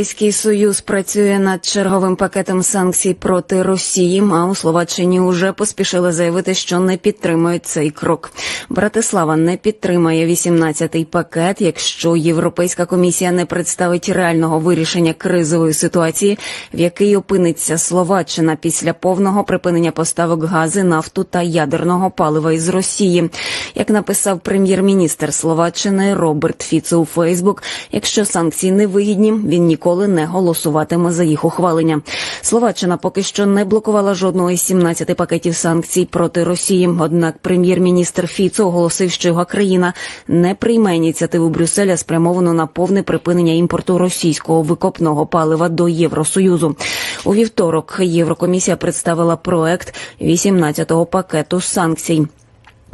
Європейський союз працює над черговим пакетом санкцій проти Росії. А у Словаччині уже поспішили заявити, що не підтримують цей крок. Братислава не підтримає 18-й пакет, якщо Європейська комісія не представить реального вирішення кризової ситуації, в якій опиниться Словаччина після повного припинення поставок гази, нафту та ядерного палива із Росії. Як написав прем'єр-міністр Словаччини Роберт Фіцо у Фейсбук, якщо санкції не вигідні, він ніколи не голосуватиме за їх ухвалення. Словаччина поки що не блокувала жодного із 17 пакетів санкцій проти Росії. Однак прем'єр-міністр Фіцо оголосив, що його країна не прийме ініціативу Брюсселя, спрямовану на повне припинення імпорту російського викопного палива до Євросоюзу. У вівторок Єврокомісія представила проект 18-го пакету санкцій.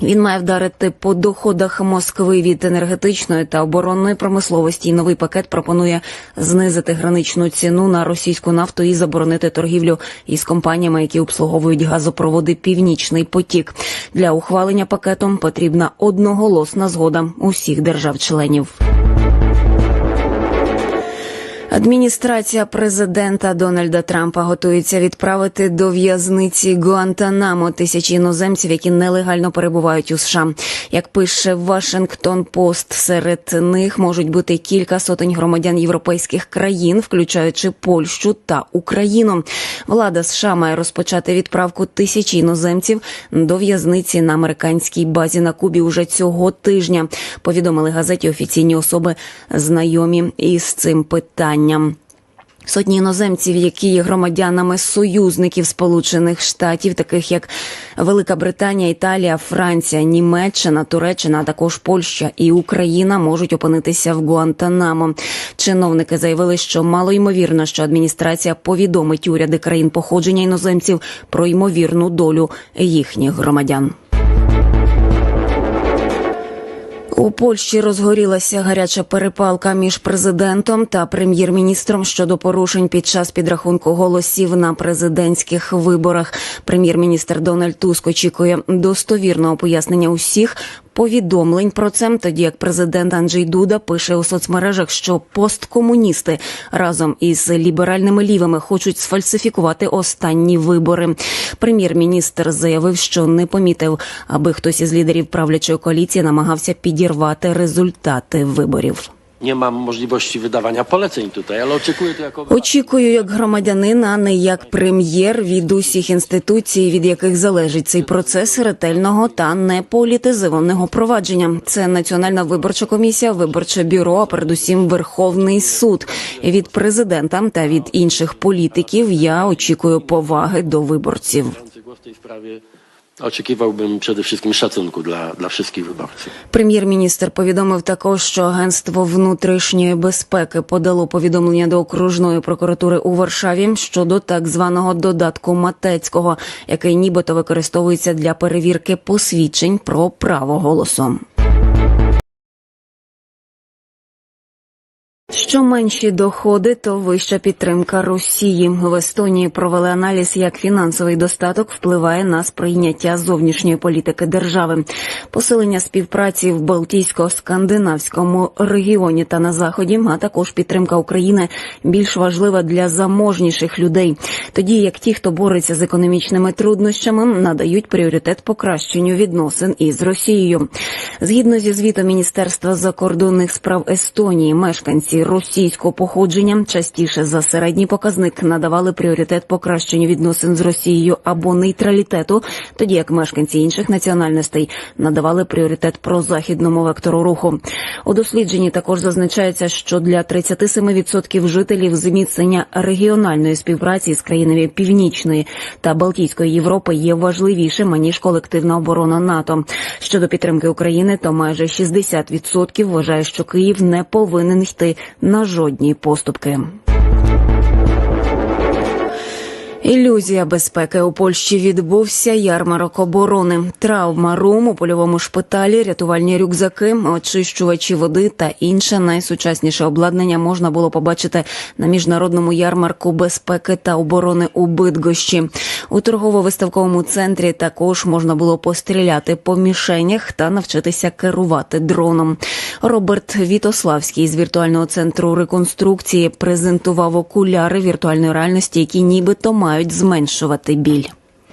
Він має вдарити по доходах Москви від енергетичної та оборонної промисловості. І новий пакет пропонує знизити граничну ціну на російську нафту і заборонити торгівлю із компаніями, які обслуговують газопроводи Північний потік. Для ухвалення пакетом потрібна одноголосна згода усіх держав-членів. Адміністрація президента Дональда Трампа готується відправити до в'язниці Гуантанамо тисячі іноземців, які нелегально перебувають у США. Як пише Вашингтон Пост, серед них можуть бути кілька сотень громадян європейських країн, включаючи Польщу та Україну. Влада США має розпочати відправку тисячі іноземців до в'язниці на американській базі на Кубі уже цього тижня. Повідомили газеті офіційні особи знайомі із цим питанням. Сотні іноземців, які є громадянами союзників Сполучених Штатів, таких як Велика Британія, Італія, Франція, Німеччина, Туреччина, а також Польща і Україна, можуть опинитися в Гуантанамо. Чиновники заявили, що мало ймовірно, що адміністрація повідомить уряди країн походження іноземців про ймовірну долю їхніх громадян. У Польщі розгорілася гаряча перепалка між президентом та прем'єр-міністром щодо порушень під час підрахунку голосів на президентських виборах. Прем'єр-міністр Дональд Туск очікує достовірного пояснення усіх повідомлень про це, тоді як президент Анджей Дуда пише у соцмережах, що посткомуністи разом із ліберальними лівими хочуть сфальсифікувати останні вибори. Прем'єр-міністр заявив, що не помітив, аби хтось із лідерів правлячої коаліції намагався підірвати результати виборів. Nie mam możliwości wydawania poleceń tutaj, ale oczekuję to jako Очікую як громадянин, а не як прем'єр від усіх інституцій, від яких залежить цей процес ретельного та неполітизованого провадження. Це Національна виборча комісія, виборче бюро, а передусім Верховний суд. Від президента та від інших політиків я очікую поваги до виборців. Zabierający би w tej для для всіх wyborców. Прем'єр-міністр повідомив також, що агентство внутрішньої безпеки подало повідомлення до окружної прокуратури у Варшаві щодо так званого додатку Матецького, який нібито використовується для перевірки посвідчень про право голосу. Що менші доходи, то вища підтримка Росії. В Естонії провели аналіз, як фінансовий достаток впливає на сприйняття зовнішньої політики держави. Посилення співпраці в Балтійсько-скандинавському регіоні та на заході, а також підтримка України більш важлива для заможніших людей. Тоді як ті, хто бореться з економічними труднощами, надають пріоритет покращенню відносин із Росією. Згідно зі звітом Міністерства закордонних справ Естонії, мешканці російського походження частіше за середній показник надавали пріоритет покращенню відносин з Росією або нейтралітету, тоді як мешканці інших національностей надавали пріоритет прозахідному вектору руху. У дослідженні також зазначається, що для 37% жителів зміцнення регіональної співпраці з країнами Північної та Балтійської Європи є важливішим аніж колективна оборона НАТО. Щодо підтримки України, то майже 60% вважає, що Київ не повинен йти на жодні поступки. Ілюзія безпеки у Польщі відбувся ярмарок оборони. Травма рум у польовому шпиталі, рятувальні рюкзаки, очищувачі води та інше найсучасніше обладнання можна було побачити на міжнародному ярмарку безпеки та оборони у Бидгощі. У торгово-виставковому центрі також можна було постріляти по мішенях та навчитися керувати дроном. Роберт Вітославський з віртуального центру реконструкції презентував окуляри віртуальної реальності, які нібито мають зменшувати біль.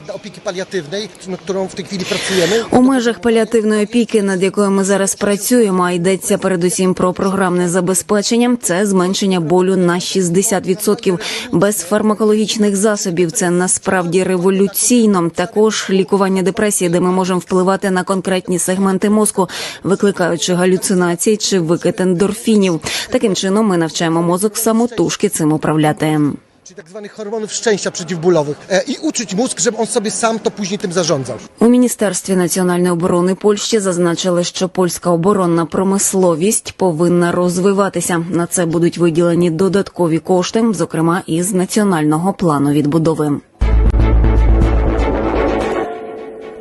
Opieki paliatywnej, nad którą w tej chwili pracujemy. У межах паліативної опіки, над якою ми зараз працюємо, а йдеться передусім про програмне забезпечення. Це зменшення болю на 60%. без фармакологічних засобів. Це насправді революційно. Також лікування депресії, де ми можемо впливати на конкретні сегменти мозку, викликаючи галюцинації чи викид ендорфінів. Таким чином ми навчаємо мозок самотужки цим управляти. Czyli tak zwanych hormonów szczęścia przeciwbólowych. E, I uczyć mózg, żeby on sobie sam to później tym zarządzał. У міністерстві національної оборони Польщі зазначили, що польська оборонна промисловість повинна розвиватися. На це будуть виділені додаткові кошти, зокрема із національного плану відбудови.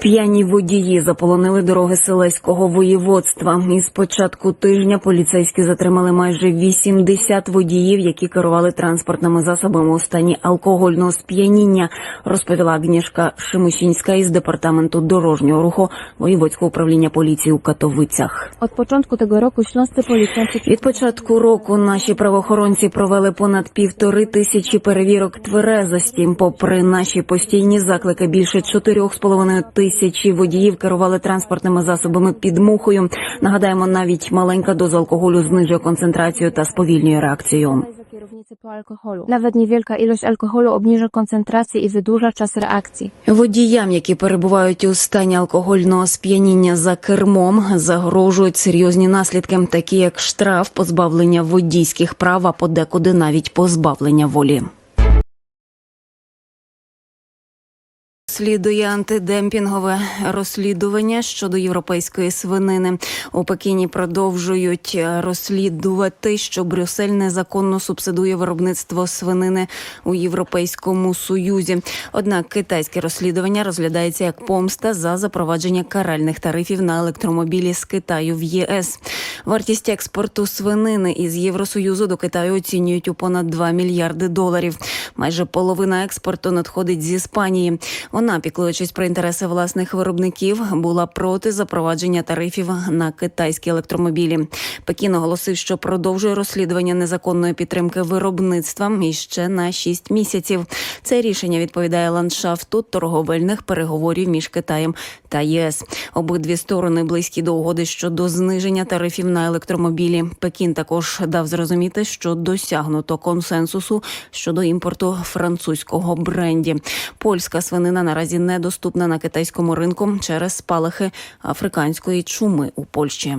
П'яні водії заполонили дороги Селеського воєводства. Із початку тижня поліцейські затримали майже 80 водіїв, які керували транспортними засобами у стані алкогольного сп'яніння, розповіла Агнішка Шимусінська із департаменту дорожнього руху воєводського управління поліції у Катовицях. Od początku tego roku śląscy policjanci Від початку року наші правоохоронці провели понад півтори тисячі перевірок тверезості. Попри наші постійні заклики, більше чотирьох з половиною тисячі водіїв керували транспортними засобами під мухою. Нагадаємо, навіть маленька доза алкоголю знижує концентрацію та сповільнює реакцію. Nawet niewielka ilość alkoholu obniży koncentrację i wydłuża czas reakcji. Водіям, які перебувають у стані алкогольного сп'яніння за кермом, загрожують серйозні наслідки, такі як штраф, позбавлення водійських прав, а подекуди навіть позбавлення волі. Слідує антидемпінгове розслідування щодо європейської свинини. У Пекіні продовжують розслідувати, що Брюссель незаконно субсидує виробництво свинини у Європейському Союзі. Однак китайське розслідування розглядається як помста за запровадження каральних тарифів на електромобілі з Китаю в ЄС. Вартість експорту свинини із Євросоюзу до Китаю оцінюють у понад 2 мільярди доларів. Майже половина експорту надходить з Іспанії. Вона, піклуючись про інтереси власних виробників, була проти запровадження тарифів на китайські електромобілі. Пекін оголосив, що продовжує розслідування незаконної підтримки виробництва ще на 6 місяців. Це рішення відповідає ландшафту торговельних переговорів між Китаєм та ЄС. Обидві сторони близькі до угоди щодо зниження тарифів на електромобілі. Пекін також дав зрозуміти, що досягнуто консенсусу щодо імпорту французького бренді. Польська свинина наразі недоступна на китайському ринку через спалахи африканської чуми у Польщі.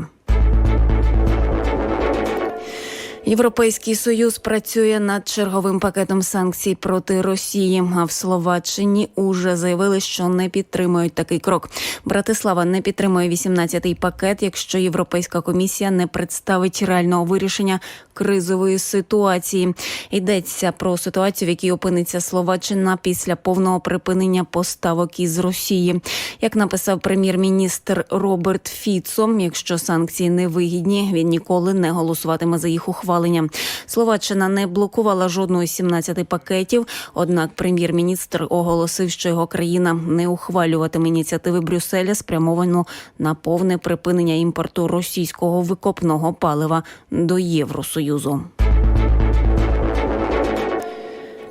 Європейський союз працює над черговим пакетом санкцій проти Росії. А в Словаччині уже заявили, що не підтримують такий крок. Братислава не підтримує 18-й пакет, якщо Європейська комісія не представить реального вирішення кризової ситуації. Йдеться про ситуацію, в якій опиниться Словаччина після повного припинення поставок із Росії. Як написав прем'єр-міністр Роберт Фіцо, якщо санкції не вигідні, він ніколи не голосуватиме за їх ухвалення. Словаччина не блокувала жодного з 17 пакетів. Однак прем'єр-міністр оголосив, що його країна не ухвалюватиме ініціативи Брюсселя, спрямовану на повне припинення імпорту російського викопного палива до Євросоюзу.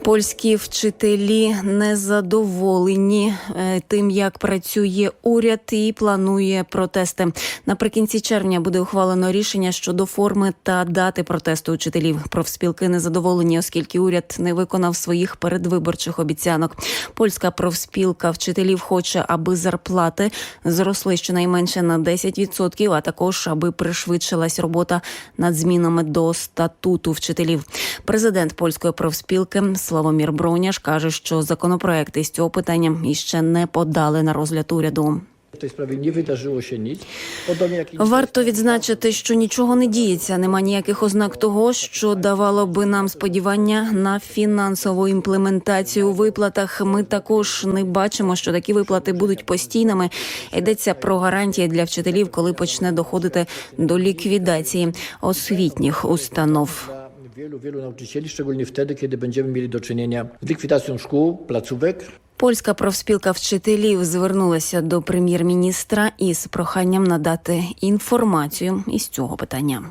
Польські вчителі незадоволені е, тим, як працює уряд і планує протести. Наприкінці червня буде ухвалено рішення щодо форми та дати протесту учителів. Профспілки незадоволені, оскільки уряд не виконав своїх передвиборчих обіцянок. Польська профспілка вчителів хоче, аби зарплати зросли щонайменше на 10%, а також аби пришвидшилась робота над змінами до статуту вчителів. Президент польської профспілки Славомір Броняш каже, що законопроекти з цього питання іще не подали на розгляд уряду. Sprawie nie wydarzyło się nic. Podobnie Варто відзначити, що нічого не діється. Нема ніяких ознак того, що давало би нам сподівання на фінансову імплементацію у виплатах. Ми також не бачимо, що такі виплати будуть постійними. Йдеться про гарантії для вчителів, коли почне доходити до ліквідації освітніх установ. Wielu, wielu nauczycieli, szczególnie wtedy, kiedy będziemy mieli do czynienia z likwidacją szkół, placówek, Польська профспілка вчителів звернулася до прем'єр-міністра із проханням надати інформацію із цього питання.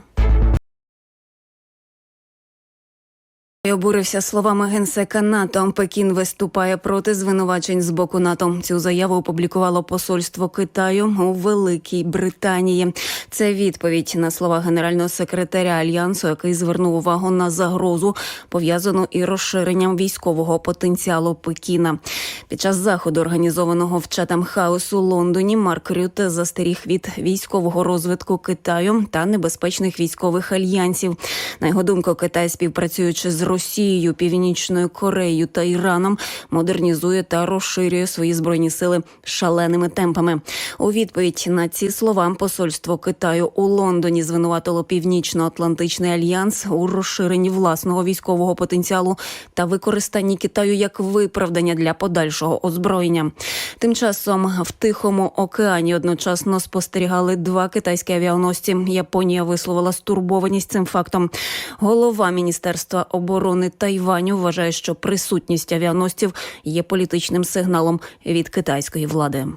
І Обурився словами генсека НАТО. Пекін виступає проти звинувачень з боку НАТО. Цю заяву опублікувало посольство Китаю у Великій Британії. Це відповідь на слова генерального секретаря альянсу, який звернув увагу на загрозу, пов'язану із розширенням військового потенціалу Пекіна. Під час заходу, організованого в Чатам Хаус у Лондоні, Марк Рюте застеріг від військового розвитку Китаю та небезпечних військових альянсів. На його думку, Китай, співпрацюючи з Росією, Північною Кореєю та Іраном, модернізує та розширює свої збройні сили шаленими темпами. У відповідь на ці слова посольство Китаю у Лондоні звинуватило Північно-Атлантичний альянс у розширенні власного військового потенціалу та використанні Китаю як виправдання для подальшого озброєння. Тим часом в Тихому океані одночасно спостерігали два китайські авіаносці. Японія висловила стурбованість цим фактом. Голова міністерства оборони Тайваню вважає, що присутність авіаносців є політичним сигналом від китайської влади.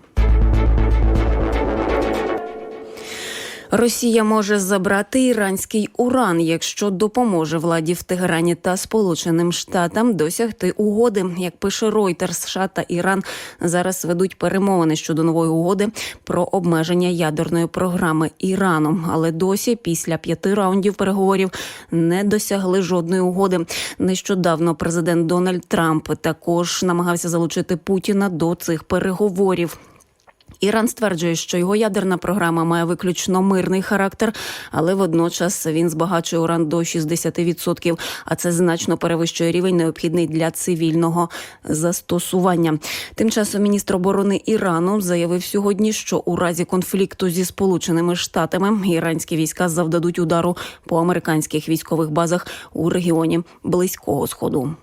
Росія може забрати іранський уран, якщо допоможе владі в Тегерані та Сполученим Штатам досягти угоди. Як пише Reuters, США та Іран зараз ведуть перемовини щодо нової угоди про обмеження ядерної програми Ірану. Але досі, після п'яти раундів переговорів, не досягли жодної угоди. Нещодавно президент Дональд Трамп також намагався залучити Путіна до цих переговорів. Іран стверджує, що його ядерна програма має виключно мирний характер, але водночас він збагачує уран до 60%, а це значно перевищує рівень необхідний для цивільного застосування. Тим часом міністр оборони Ірану заявив сьогодні, що у разі конфлікту зі Сполученими Штатами іранські війська завдадуть удару по американських військових базах у регіоні Близького Сходу.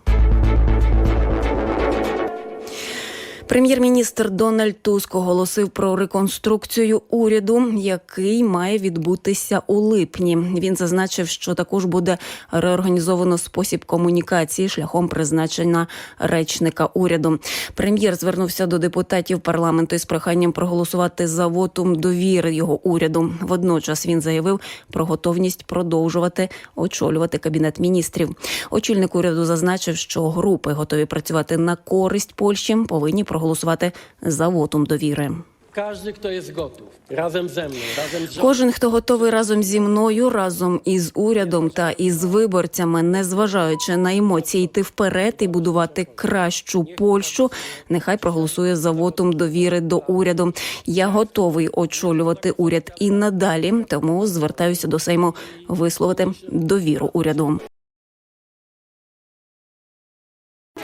Прем'єр-міністр Дональд Туск оголосив про реконструкцію уряду, який має відбутися у липні. Він зазначив, що також буде реорганізовано спосіб комунікації шляхом призначення речника уряду. Прем'єр звернувся до депутатів парламенту із проханням проголосувати за вотум довіри його уряду. Водночас він заявив про готовність продовжувати очолювати кабінет міністрів. Очільник уряду зазначив, що групи готові працювати на користь Польщі, повинні проголосувати за вотум довіри. Kto jest gotów, razem ze mną, razem z rządem, Кожен, хто готовий разом зі мною, разом із урядом та із виборцями, незважаючи на емоції, йти вперед і будувати кращу Польщу, нехай проголосує за вотум довіри до уряду. Я готовий очолювати уряд і надалі, тому звертаюся до Сейму висловити довіру уряду.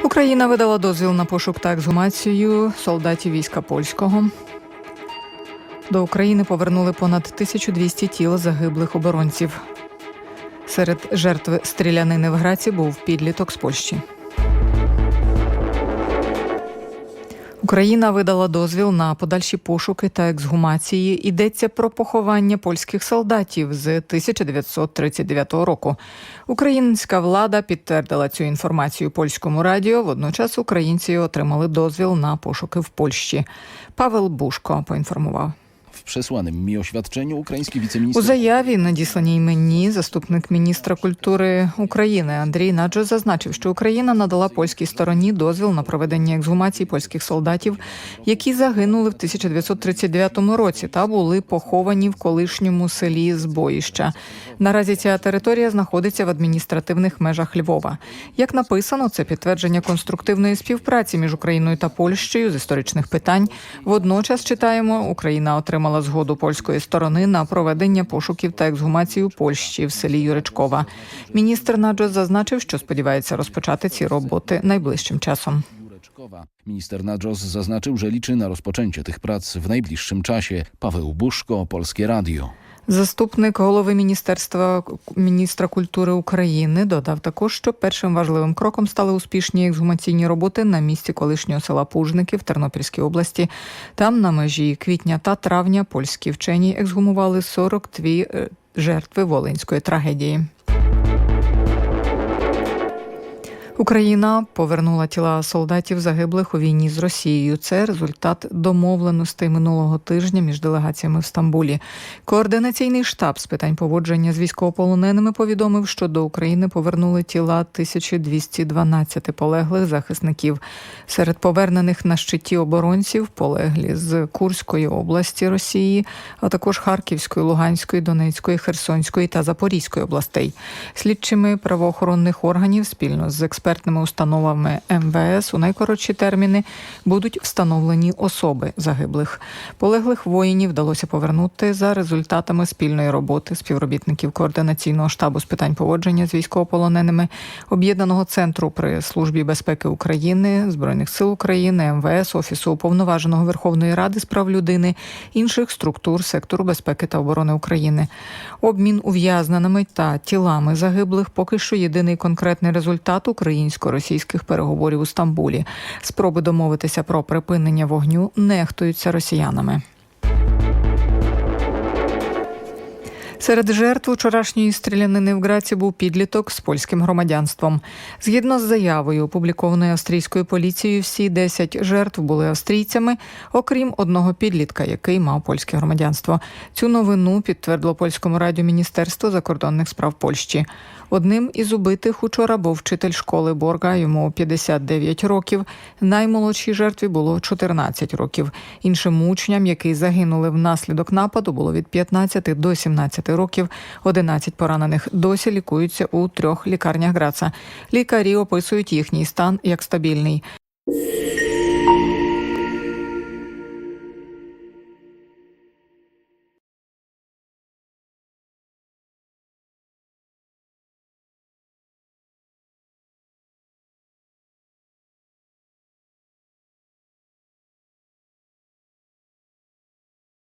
Україна видала дозвіл на пошук та ексгумацію солдатів війська польського. До України повернули понад 1200 тіл загиблих оборонців. Серед жертв стрілянини в Граці був підліток з Польщі. Україна видала дозвіл на подальші пошуки та ексгумації. Йдеться про поховання польських солдатів з 1939 року. Українська влада підтвердила цю інформацію польському радіо. Водночас українці отримали дозвіл на пошуки в Польщі. Павел Бушко поінформував. W przesłanym mi oświadczeniu ukraiński У wiceminister заяві, надісланій мені, заступник міністра культури України Андрій Наджо зазначив, що Україна надала польській стороні дозвіл на проведення ексгумації польських солдатів, які загинули в 1939 році та були поховані в колишньому селі Збоїща. Наразі ця територія знаходиться в адміністративних межах Львова. Як написано, це підтвердження конструктивної співпраці між Україною та Польщею з історичних питань. Водночас читаємо, Україна отримала згоду польської сторони на проведення пошуків та ексгумацію Польщі в селі Юричкова. Міністр Наджо зазначив, що сподівається розпочати ці роботи найближчим часом. Słowa. Minister Nadżos zaznaczył, że liczy na rozpoczęcie tych prac w najbliższym czasie. Paweł Buszko, Polskie Radio. Заступник голови міністерства міністра культури України додав також, що першим важливим кроком стали успішні ексгумаційні роботи на місці колишнього села Пужники в Тернопільській області. Там на межі квітня та травня польські вчені ексгумували 42 е, жертви волинської трагедії. Україна повернула тіла солдатів загиблих у війні з Росією. Це результат домовленостей минулого тижня між делегаціями в Стамбулі. Координаційний штаб з питань поводження з військовополоненими повідомив, що до України повернули тіла 1212 полеглих захисників. Серед повернених на щиті оборонців полеглі з Курської області Росії, а також Харківської, Луганської, Донецької, Херсонської та Запорізької областей. Слідчими правоохоронних органів спільно з експертними установами МВС у найкоротші терміни будуть встановлені особи загиблих. Полеглих воїнів вдалося повернути за результатами спільної роботи співробітників координаційного штабу з питань поводження з військовополоненими, об'єднаного центру при службі безпеки України, збройних сил України, МВС, офісу уповноваженого Верховної Ради з прав людини, інших структур сектору безпеки та оборони України. Обмін ув'язненими та тілами загиблих поки що єдиний конкретний результат українсько-російських переговорів у Стамбулі. Спроби домовитися про припинення вогню нехтуються росіянами. Серед жертв вчорашньої стрілянини в Граці був підліток з польським громадянством. Згідно з заявою, опублікованою австрійською поліцією, всі 10 жертв були австрійцями, окрім одного підлітка, який мав польське громадянство. Цю новину підтвердило польському радіо Міністерство закордонних справ Польщі. Одним із убитих учора був вчитель школи Борга, йому 59 років. Наймолодшій жертві було 14 років. Іншим учням, які загинули внаслідок нападу, було від 15 до 17 років. 11 поранених досі лікуються у трьох лікарнях Граца. Лікарі описують їхній стан як стабільний.